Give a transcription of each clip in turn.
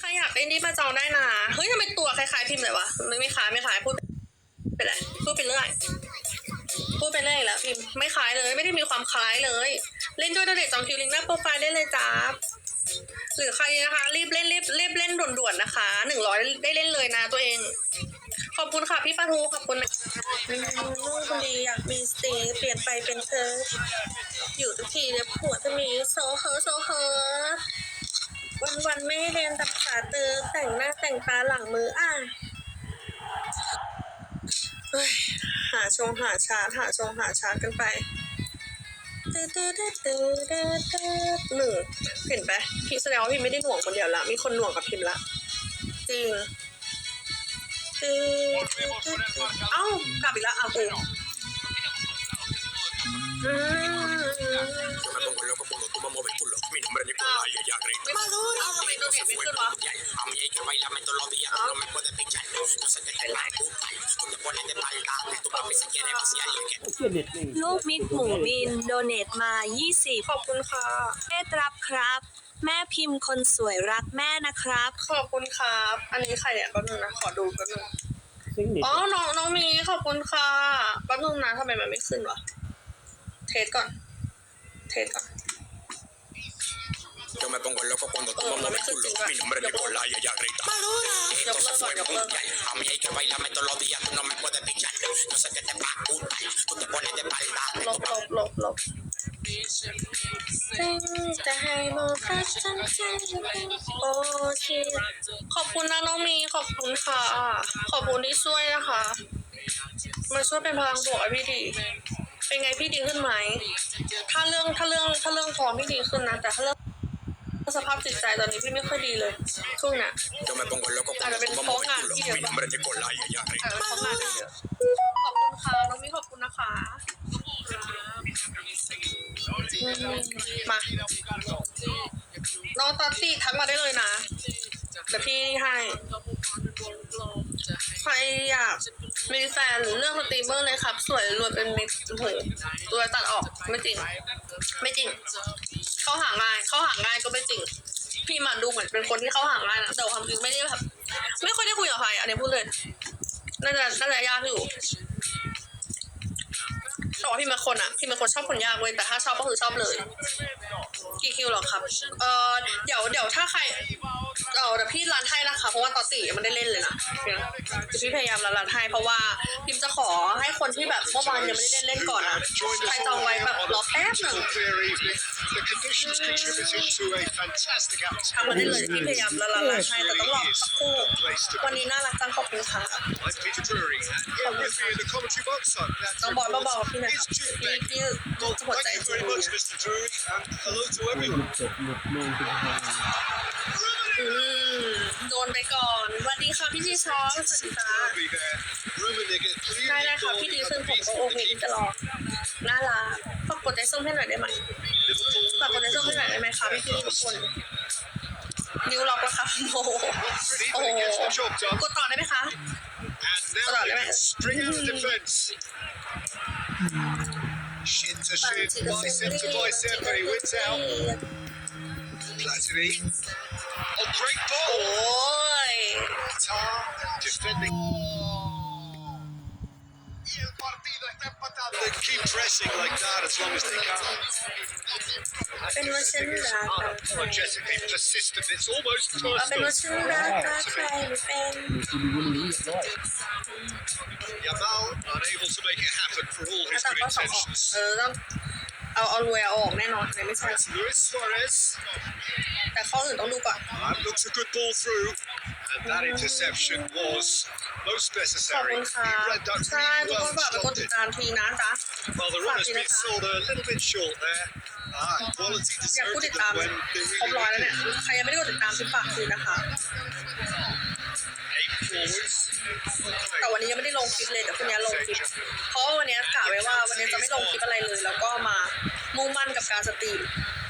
ใครอยากเล่นนี่มาจองได้นะเฮ้ยทำไมตัวคล้ายๆพิมพ์เลยวะไม่ไม่คล้ายไม่คล้ายพูดไปเลยพูดไปเรื่อยพูดไปเรื่อยแล้วพิมพ์ไม่คล้ายเลย ไม่ได้มีความคล้ายเลย เล่นด้วยตัวเด็กจองคิวลิงหน้าโปรไฟล์ได้เลยจ้าหรือใครนะคะรีบเล่นรีบรีบเล่นด่วนๆนะคะหนึ่งร้อยได้เล่นเลยนะตัวเอง ขอบคุณค่ะพี่ปาทูขอบคุณนะอืมลูกคนดีอยากมีสติเปลี่ยนไปเป็นเธอ อยู่ทุกทีเนี่ยผัวจะมีโซเฮอโซเฮอ วันวันๆไม่ให้เรียนตำขาตือแต่งหน้าแต่งตาหลังมืออะเฮ้ยหาชงหาชาร์จหาชงหาชาร์จกันไปตื้อตื้อตื้อตื้อตื้อตื้อหนึ่งเห็นไหมพี่แสดงว่าพี่ไม่ได้หน่วงคนเดียวละมีคนหน่วงกับพิมละ จริงตื้อตื้อตื้อตื้อเอ้ากลับอีกแล้วเอากูอืม Yo me pongo loco cuando tú me mueves el culo. Mi nombre es Nicolás y ella grita. ไม่รู้เอาทำไมโดนเห็นไม่ขึ้นวะ A mí hay que bailarme todos los días, tú no me puedes pichar. Yo sé que te la gustan, tú te pones de espalda, tu papi se quiere vaciar y que เกียดเน็ตหนึ่งลูกมิกหมูบินโดเนตมา 20ขอบคุณค่ะ เอ็ดรับครับ แม่พิมพ์คนสวยรักแม่นะครับ ขอบคุณครับ อันนี้ใครเนี่ยแป๊บนึงนะ ขอดูแป๊บนึงซิงเน็ตอ๋อ น้องน้องมีขอบคุณค่ะแป๊บนึงนะทำไมมันไม่ขึ้นวะ เทสก่อน เทสก่อน Yo me pongo loco cuando tú me mueves el culo. Mi nombre es Nicolás y ella grita. ยกเลิกก่อนยกเลิกก่อน A mí hay que bailarme todos los días, tú no me puedes pichar. Yo sé que te va a gustar, tú te pones de espalda. ลบลบลบลบจะให้โมกัสฉันใจโอ้ชิขอบคุณนะน้องมีขอบคุณค่ะ ขอบคุณที่ช่วยนะคะมันช่วยเป็นพลังบวกให้พี่ดี เป็นไงพี่ดีขึ้นไหม ถ้าเรื่องถ้าเรื่องถ้าเรื่องท้องพี่ดีขึ้นนะ แต่ถ้าเรื่อง สภาพจิตใจตอนนี้พี่ไม่ค่อยดีเลยช่วงเนี้ย Yo me pongo loco Ahora cuando ven, tú me mueves el pongan, culo. tío. Mi nombre es Nicolás y ella เอ grita. อเขามาเยอะขอบคุณค่ะน้องมีขอบคุณนะคะอืมมาน้องตอตตี้ทักมาได้เลยนะเดี๋ยวพี่ให้ใครอยากมีแฟนเลือกสตรีมเมอร์เลยครับ สวยรวยเป็นมิตรโอ้โหรวยตัดออกไม่จริง ไม่จริง เขาหาง่ายเขาหาง่ายก็ไม่จริง พี่มันดูเหมือนเป็นคนที่เขาหาง่ายนะแต่ความจริงไม่ได้แบบไม่ค่อยได้คุยกับใครอันนี้พูดเลยน่าจะน่าจะยากอยู่แต่ว่าพี่เป็นคนอะพี่เป็นคนชอบคนยากเว้ยแต่ถ้าชอบก็คือชอบเลยกี่คิวหรอครับ เออเดี๋ยวเดี๋ยวถ้าใคร เออเดี๋ยวพี่รันให้นะคะ เพราะว่าตอติยังไม่ได้เล่นเลยนะเดี๋ยวเดี๋ยวพี่พยายามรันรันให้เพราะว่าพิมจะขอให้คนที่แบบเมื่อวานยังไม่ได้เล่นเล่นก่อนนะใครจองไว้แบบรอแป๊บหนึ่ง The conditions contributed to a fantastic ทำมาได้ atmosphere. เลยพี่พยายามรันรันให้แต่ต้องรอสักครู่วันนี้น่ารักจังขอบคุณค่ะ I'm Peter Drury, and here with me in the commentary box, I'm น้องบอยเบาๆพี่นะ is พี่ Jude พี่ Beck. พี่ Well, หัวใจ thank you จริ very ง much, Mr. Drury, and hello to everyone. ลุดจบหลุดลงทุกทาง อืมโดนไปก่อนสวัสดีค่ะพี่ชีช้อนสวัสดีค่ะ Derby there. Rummenigge ได้ clearly ได้ค่ะ goal พี่ดี at ขึ้น the ผม beat ก็ of โอ the เคที่ keeper. จะรอน่ารักฝากกดใจส้มให้หน่อยได้ไหม Liverpool ฝากกดใจส้มให้หน่อยได้ไหมคะพี่พี่ทุกคน นิ้วล็อกแล้วค่ะโอ้โห Pretty, โอ้ but โห it gets the job done. กดต่อได้ไหมคะ And now they can string out the defence. Shin to shin, bicep to bicep, and he wins out. Platini. Oh, great โอ้ ball. ย Qatar defending. They keep pressing like that as long as they can. เป็นว่าฉันรักใคร Energetically persistent. It's almost เอาเป็น personal. ว่าฉันรักใครไม่เป็นมีซีดีวันนี้เรียบร้อย Yamal unable to make it happen for all ถ้า his ตัด good ก็สองออก intentions. เออต้องเอาเอารวยเอาออกแน่นอนเลยไม่ใช่ It's Luis Suarez. แต่ข้ออื่นต้องดูก่อน That looks a good ball through. And that interception was most ขอบ necessary. คุณค่ะ He read that ใช่ really ทุกคน well ฝาก and ไปกด stopped ติด it. ตามทีนะจ๊ะ Well, the runner's been sold a little bit short there. Ah, quality อยากพูด deserted ติดตาม them when they ครบร้อย really แล้วเนี่ย needed ใครยังไม่ได้กดติดตามพิมพ์ฝากคืนนะคะ Eight forwards. แต่วันนี้ยังไม่ได้ลงคลิปเลยแต่พรุ่งนี้ลงคลิป เพราะว่าวันนี้กะไว้ว่าวันนี้จะไม่ลงคลิปอะไรเลย แล้วก็มามุ่งมั่นกับการสตรีมเพ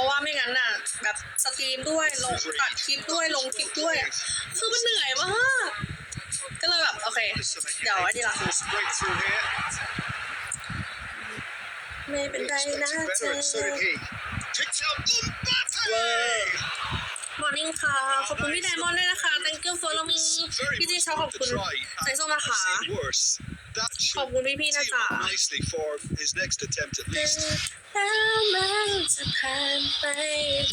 ราะว่าไม่งั้นน่ะ แบบสตรีมด้วยลงตัดคลิปด้วยลงคลิปด้วยคือมันเหนื่อยมากก็เลยแบบโอเค เดี๋ยวไอ้นี่ละไม่เป็นไรนะเธอเวอร์มา morning ค่ะ ขอบคุณพี่ไดมอนด์ด้วยนะคะ thank you for me Very พี่จีชอบขอบคุณใส่ส้มนะคะ ขอบ should คุณพี่พี่ๆนะ tee จ๊ะ him up nicely for his next attempt at least. แล้วมันจะผ่านไป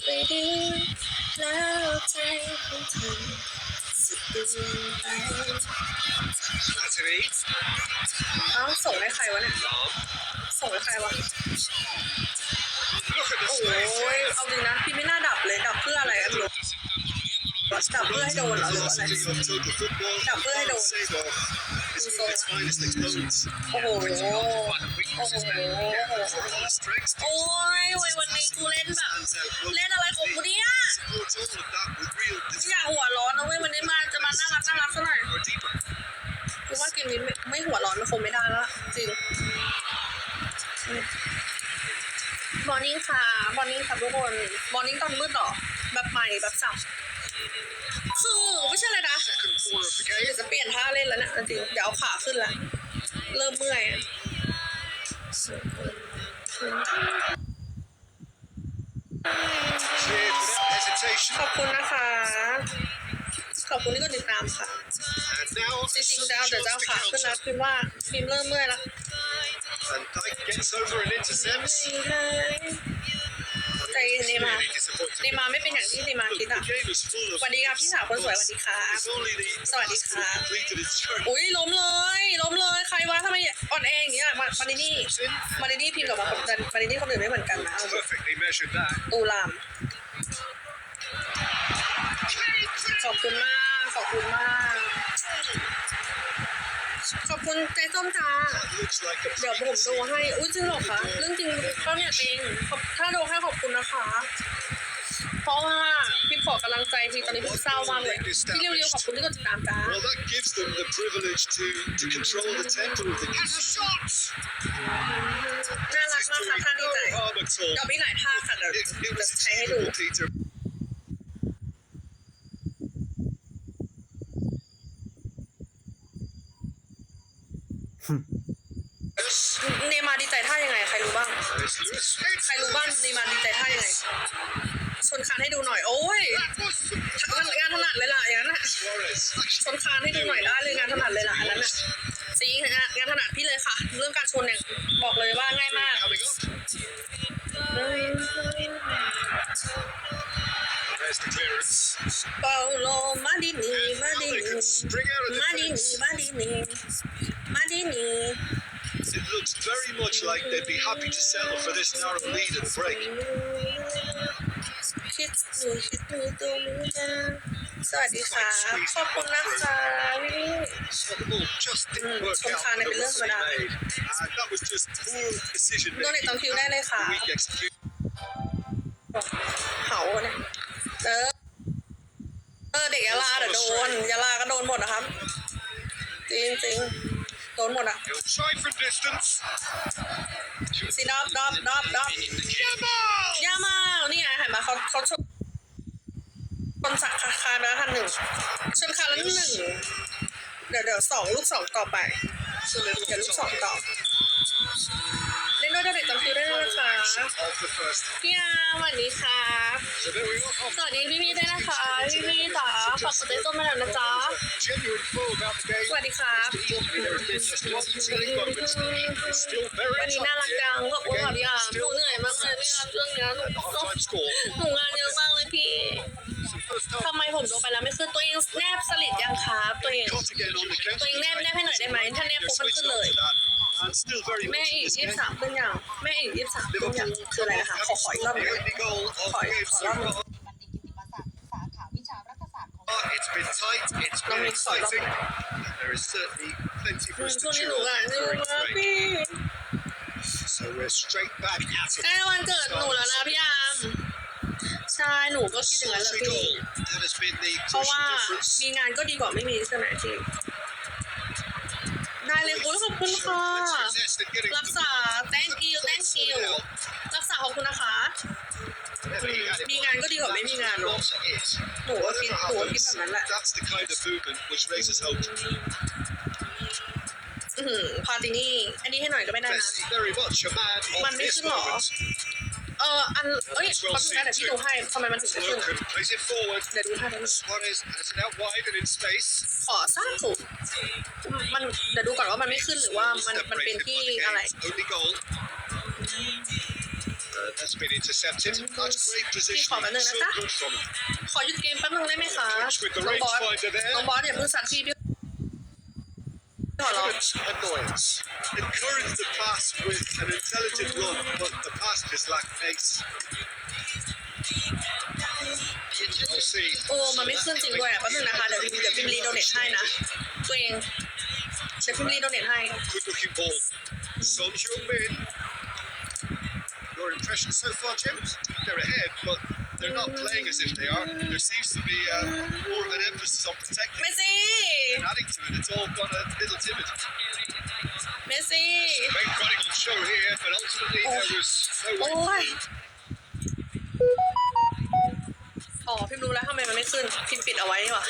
ไปดีแล้วใจของเธอจะเปลี่ยนไป Natalie. เอ้าส่งให้ใครวะเนี่ยส่งให้ใครวะ Look at the โอ้ space. ยเอาจริงนะพี่ไม่น่าดับเลยดับเพื่ออะไรอะพี่ ดับเพื่อให้โดนเหรอหรือว่าอะไร Velocity of total football. Đập với hai Can't đầu. say though. It's at its finest exponents. โอ้โห Weaknesses, but yeah, for all its strengths, โอ้ยวันวันนี้กูเล่นแบบ stands out เล่นอะไรของกูเนี่ย supports all of that with real ไม่อยากหัวร้อนนะเว้ยวันนี้มาจะมาน่ารักน่ารักซะหน่อย or deeper. กูว่าเกมนี้ไม่ไม่หัวร้อนมันคงไม่ได้แล้วล่ะจริงมอร์นิ่งค่ะมอร์นิ่งค่ะทุกคนมอร์นิ่งตอนมืดเหรอ แบบใหม่แบบสับ คือไม่ใช่เลยนะเดี๋ยวจะเปลี่ยนท่าเล่นแล้วเนะจริงเดี๋ยวเอาขาขึ้นละเริ่มเมื่อยขอบคุณนะคะ ขอบคุณที่กดติดตามค่ะ จริงๆจะเอาเดี๋ยวจะเอาขาขึ้นแล้วพิมว่าพิมเริ่มเมื่อยแล้ว ใจเย็นเนมาเนมาไม่เป็นอย่างที่เนมาคิดอะสวัสดีครับพี่สาวคนสวยสวัสดีครับ It's only the สวัสดีค่ะอุ้ยล้มเลยล้มเลยใครวะทำไมอ่อนแออย่างเงี้ยมามาดินี่มาดินี่พิมพ์กับมามาดินี่คนอื่นไม่เหมือนกันนะ and perfectly measured that. ตูรามขอบคุณมากขอบคุณมาก คุณใจส้มจ้า Looks like a เดี๋ยวผมดูให้ อุ้ยจริงเหรอคะ เรื่องจริงก็เนี่ยจริงขอบถ้าดูให้ขอบคุณนะคะ เพราะว่าพี่ขอกำลังใจทีตอนนี้พี่เศร้ามากเลยพี่เรียวๆขอบคุณที่กดติดตามจ้า Well, that gives them the privilege to, to control the tempo of the game. น่ารักมากค่ะท่านดีใจ No harm at all. เดี๋ยวมีหลายท่าค่ะเดี๋ยว It, it เดี๋ยว was ใช้ให้ดู เนมาดีใจท่ายังไง ใครรู้บ้าง ใครรู้บ้างเนมาดีใจท่ายังไงชนคานให้ดูหน่อย โอ้ยงานถนัดเลยล่ะอย่างนั้นน่ะชนคานให้ดูหน่อยได้เลยงานถนัดเลยล่ะอันนั้นน่ะซีงานงานถนัดพี่เลยค่ะ เรื่องการ happy to settle for this narrow lead and break. คิดหนูคิดหนูตัวมือนะสวัสดีค่ะ ขอบคุณนะคะพี่ So the ball just didn't Mm, work out sometimes for the it runs doesn't they matter. made. And that was just poor decision โดนเด็ก making. ตองคิวได้เลยค่ะ Weak execution. เผาเนี่ยเออเออเด็กยาลาเดี๋ยวโดนยาลาก็โดนหมดนะครับ จริงจริงๆโดนหมดอะ He'll try from distance. ซีดอบดอบดอบดอบยามานี่ไงเห็นปะเขาเขาชนชนสักคายไปแล้วคันหนึ่งชนคายแล้วหนึ่งเดี๋ยวเดี๋ยวสองลูกสองต่อไปเดี๋ยวลูกสองต่อเล่นด้วยเด็กตองคิวได้เลยนะคะพี่อาสวัสดีค่ะ So there we are. Off สวัสดีพี่พี่ๆด้วยนะคะพี่พี่จ๋าฝากกดไลค์ต้นมาหน่อยนะจ๊ะสวัสดีครับวันนี้น่า จังขอบคุณค่ะ The พี่อาหนูเหนื่อยมากเลยพี่อาช่วงเนี้ยหนูหนูงานเยอะมากเลยพี่ทำไมผมโดนไปแล้วไม่ขึ้นตัวเองแนบสลิดยังครับตัวเองตัวเองแนบแนบให้หน่อยได้ไหมถ้าแนบปุ๊บมันขึ้นเลย And still very แม่อีกยี่สิบสามขึ้นยังแม่อีกยี่สิบสามขึ้นยังคืออะไรนะคะขอขออีกรอบหนึ่ง only goal of Khỏi- the game khỏi so lắm. far. บัณฑิตกิติมศักดิ์สาขาวิชารัฐศาสตร์ของ It's been tight, it's been exciting. There is certainly plenty for us to chew หนูงาน on ใกล้ it. วันเกิดหนูแล้วนะพี่อามใช่หนูก็คิดอย่างนั้นแหละ Solitary พี่ goal. That has been the เพราะว่า crucial difference. มีงานก็ดีกว่าไม่มีใช่ไหมพี่ได้เลยคุณขอบคุณค่ะ Let's resist and getting รักษา thank you thank you รักษาขอบคุณนะคะ มีงานก็ดีกว่าไม่มีงานเนอะหนูก็คิดหนูก็คิดแบบนั้นแหละ อือหือพาตินี่ อันนี้ให้หน่อยก็ไม่ได้นะ Messi very much a man มัน of ไม่ this ขึ้นหรอ moment. เอออันเอ้ยแป๊บนึงนะเดี๋ยวพี่ดูให้ทำไมมันถึงไม่ขึ้น Slocum plays it forward. เดี๋ยวดูให้แป๊บนึง Suarez has it out wide and in space. ขอสร้างถูกมันเดี๋ยวดูก่อนว่ามันไม่ขึ้นหรือว่ามันมันเป็น Separated ที่ by the อะไร game's only goal. Uh, that's been intercepted. That's great position. Không phải nữa So đó. good from ขอหยุดเกมแป๊บนึงได้ไหมคะ With the น้องบอส rangefinder there. น้องบอสอย่าเพิ่งสัตว์พี่พี่ ขอร้อง Current annoyance. Encourage the pass with an intelligent run, but the pass just lacked pace. I'll see. โอ้มันไม่ขึ้นจริงด้วยอ่ะแป๊บนึงนะคะเดี๋ยวเดี๋ยวพิมพ์รีโดเนทให้นะตัวเองเดี๋ยวพิมพ์รีโดเนทให้ Good looking ball. Son Heung-min. Your impression so far, Jim? They're ahead, but they're not playing as if they are. There seems to be uh, more of an emphasis on protecting เมสซี่ and adding to it. It's all gone a little timid. เมสซี่ Great running on show here, but ultimately Oh. there was no โอ้ way. ยอ๋อพิมพ์รู้แล้วทำไมมันไม่ขึ้น พิมพ์ปิดเอาไว้นี่หว่า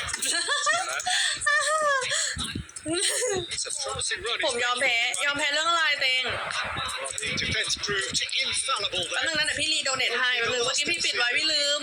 It's a promising run. ผมยอมแพ้ ยอมแพ้เรื่องอะไรเตง Well, the defence proved infallible แป๊บ there. นึงนะเดี๋ยวพี่รีโดเนทให้แป๊บนึงเมื่อกี้พี่ปิดไว้พี่ลืม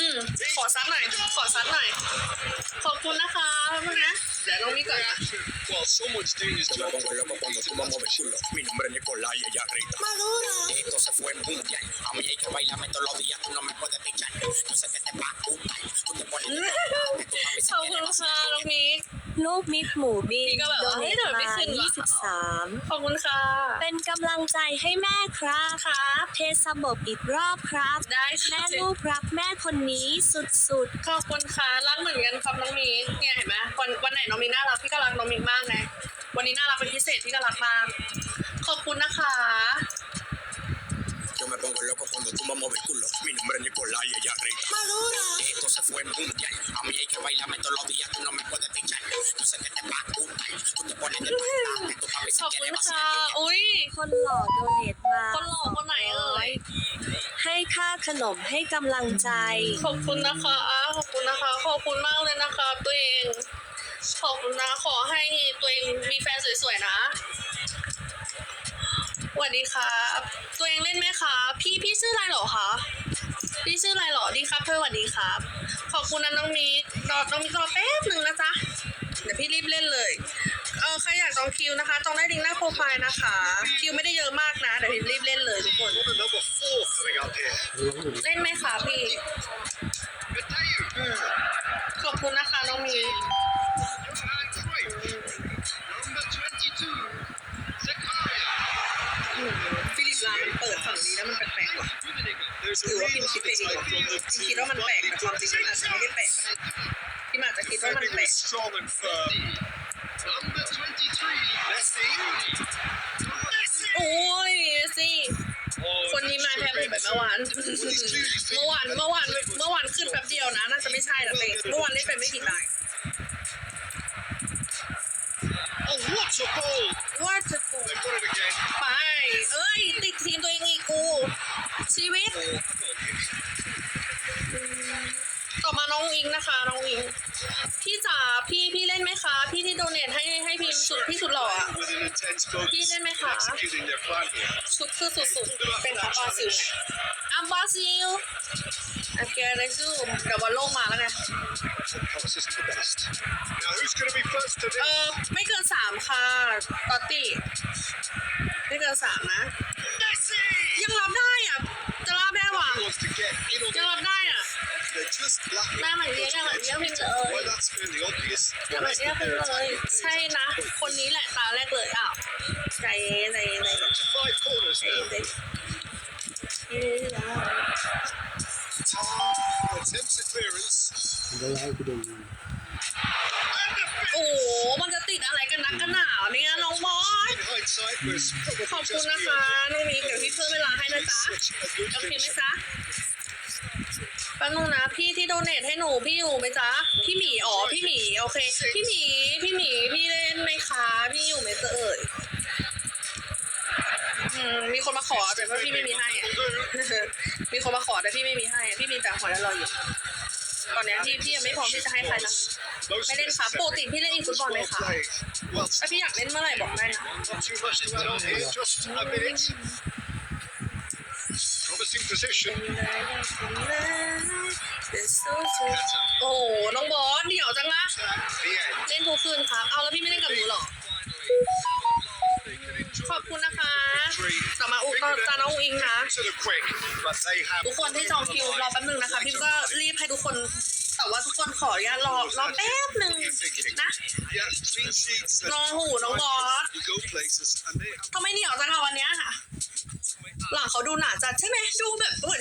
อืม ขอซัดหน่อย ขอซัดหน่อย ขอบคุณนะคะแป๊บนึงนะ เดี๋ยวน้องมีก่อนนะ While someone's doing his Yo me job pongo loco cuando tú vamos a ver chulo. Mi nombre es Nicolás y ella grita. Esto se fue mundial. A mí hay que bailarme todos los días. Tú no me puedes มิกหมูบินพี่ก็แบบโดว่าเนเฮ้ยทเดี๋ยวไม่มาขึ้นว่ะ23 ขอบคุณค่ะ เป็นกำลังใจให้แม่ครับครับเทสบบอีกรอบครับ ได้ค่ะแม่ลูกรักแม่คนนี้สุดขอบคุณค่ะรักเหมือนกันครับน้องมิกเนี่ยเห็นไหมวันวันไหนน้องมิกน่ารักพี่ก็รักน้องมิกมากไงวันนี้น่ารักเป็นพิเศษพี่ก็รักมากขอบคุณนะคะ Yo me pongo loco cuando tú vamos a ver culo. Mi nombre es Nicolás นมให้กำลังใจ ขอบคุณนะคะ ขอบคุณนะคะ ขอบคุณมากเลยนะคะ ตัวเอง ขอบคุณนะ ขอให้ตัวเองมีแฟนสวยๆนะสวัสดีครับ ตัวเองเล่นไหมคะพี่พี่ชื่ออะไรเหรอคะพี่ชื่ออะไรเหรอดีครับเธอสวัสดีครับ ขอบคุณนะน้องมิกรอน้องมิกรอแป๊บหนึ่งนะจ๊ะเดี๋ยวพี่รีบเล่นเลย รอยากจองคิวนะคะ จองได้ลิงก์หน้าโปรไฟล์นะคะ คิวไม่ได้เยอะมากนะ เดี๋ยวพี่รีบเล่นเลยทุกคน เล่นไหมคะพี่อืมขอบคุณนะคะน้องมีอืมฟิลิปลามันเปิดฝั่งนี้แล้วมันแปลกๆว่ะหรือว่าพิมคิดไปเองพิมคิดว่ามันแปลกแต่ความจริงมันอาจจะไม่ได้แปลกพิมอาจจะคิดว่ามันแปลก strong and firm. Number 23. Messi. Messi. โอ้ยสิ Oh, คนนี้มาแทบแบบเมื่อวาน เมื่อวาน เมื่อวาน เมื่อวานขึ้นแป๊บเดียวนะ น่าจะไม่ใช่นะเต้เมื่อวานเล่นไปไม่กี่ตาย Oh, what a ball! ว่าจะกู They've got it again. ไป เอ้ย ติดทีมตัวเองอีกกู ชีวิต ต่อมาน้องอิงนะคะ น้องอิงะพี่พี่เล่นไหมคะพี่ที่โดเนตให้ให้พิมสุดพี่สุดหล่ออะพี่เล่นไหมคะสุดคือสุดสุดเป็นของบราซิลอัมบราซิลโอเคเลยซูเดี๋วบอลโลกมาแล้วไงเออไม่เกินสามค่ะตอตตี้ไม่เกินสามนะ ยังรับได้อะจะรับได้หวังจะรับได้อะ หน้าเหมือนเลี้ยงอะเหมือนเลี้ยงพิมพ์เลย Well, that's fairly obvious. อย่าเหมือนเลี้ยงพิมพ์เลยใช่นะ คนนี้แหละตาแรกเลยอ้าวใจเย็นใจเย็นใจเย็น To five corners ใจเย็น now. ใจเย็น Attempts a clearance. ได้ให้กูดู And the โอ้โหมันจะติดอะไรกันนักกันหนาเนี่ยน้องบอสขอบคุณนะคะ น้องมีเดี๋ยวพี่เพิ่มเวลาให้นะจ๊ะโอเคไหมจ๊ะ ป๊บนึงนะพี่ที่โดเนทให้หนูพี่อยู่ไหมจ๊ะพี่หมีอ๋อพี่หมีโอเค พี่หมีพี่หมีพี่เล่นไหมคะพี่อยู่ไหมเอ่ยอืมมีคนมาขอแต่ว่าพี่ไม่มีให้อะมีคนมาขอแต่พี่ไม่มีให้อะพี่มีแต่หัวแล้วรออยู่ ตอนเนี้ยพี่พี่ยังไม่พร้อมที่จะให้ใครนะ Most ไม่เล่นครับปกติพี่เล่นอีกฟุตบอลไหม well คะ played. Well, ถ้าพี่อยากเล่นเมื่อไหร่บอกได้นะ not too much to add on here, just a minute. Position โอ้โหน้องบอสเดี๋ยวจังละเล่นทุกคืนครับ เอาแล้วพี่ไม่เล่นกับหนูเหรอ ขอบคุณนะคะ three. ต่อมาอุกตาน้องอิงนะทุกคนที่จองคิวรอแป๊บนึงนะคะพิมก็รีบให้ทุกคนแต่ว่าทุกคนขออนุญาตรอรอแป๊บหนึ่งนะน้องหูน้องบอสทำไมเหนียวจังอะวันเนี้ยค่ะ หลังเขาดูหนาจัดใช่ไหมดูแบบเหมือน